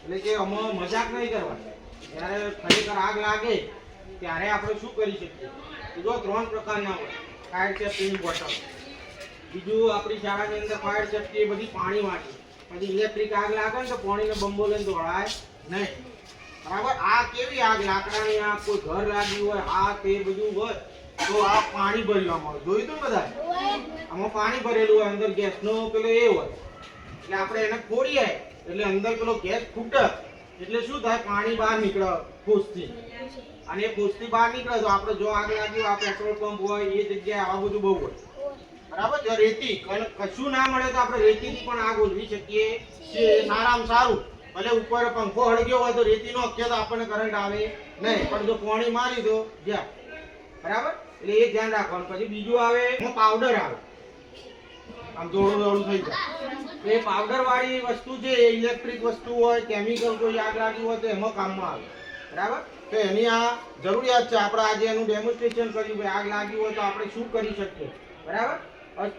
એટલે કે આમાં મજાક નહીં કરવાની. જ્યારે ખરેખર આગ લાગે ત્યારે આપણે શું કરી શકીએ? જો ત્રણ પ્રકારના હોય. ફાયર સેફટીની બોટલ બીજું આપણી શાળાની અંદર ફાયર સેફટી બધી પાણી માટે પછી ઇલેક્ટ્રિક આગ લાગે ને તો પાણીનો બંબો લઈને દોડાય નહીં. બરાબર? આ કેવી આગ? લાકડાની આગ કોઈ ઘર લાગ્યું હોય આ તે બધું હોય તો આ પાણી ભરવામાં આવે. જોયું તું બધા આમાં પાણી ભરેલું હોય અંદર ગેસનો પેલો એ હોય. એટલે આપણે એને ખોડીએ એટલે અંદર પેલો ગેસ ફૂટે એટલે શું થાય? પાણી બહાર નીકળે ફૂસથી અને એ ફૂસથી બહાર નીકળે તો આપણે જો આગ લાગ્યું આ પેટ્રોલ પંપ હોય, એ જગ્યાએ આવા બધું બહુ હોય. બરાબર? જો રેતી કશું ના મળે તો આપણે રેતીથી પણ આગ ઓલવી શકીએ સારામાં સારું. ભલે ઉપર પંખો હળગ્યો હોય તો રેતીનો અખ્ય તો આપણને કરંટ આવે નહીં. પણ જો પાણી મારી દો, જ્યાં. બરાબર? એટલે એ ધ્યાન રાખવાનું. પછી બીજું આવે પાવડર આવે. આમ થોડું થોડું થઈ જાય. એ પાવડર વાળી વસ્તુ છે, એ ઇલેક્ટ્રિક વસ્તુ હોય કેમિકલ કોઈ આગ લાગી હોય તો એમાં કામમાં આવે. બરાબર? તો એની આ જરૂરિયાત છે, આપણે આજે એનું ડેમોન્સ્ટ્રેશન કર્યું આગ લાગી હોય તો આપણે શું કરી શકીએ? બરાબર? હોય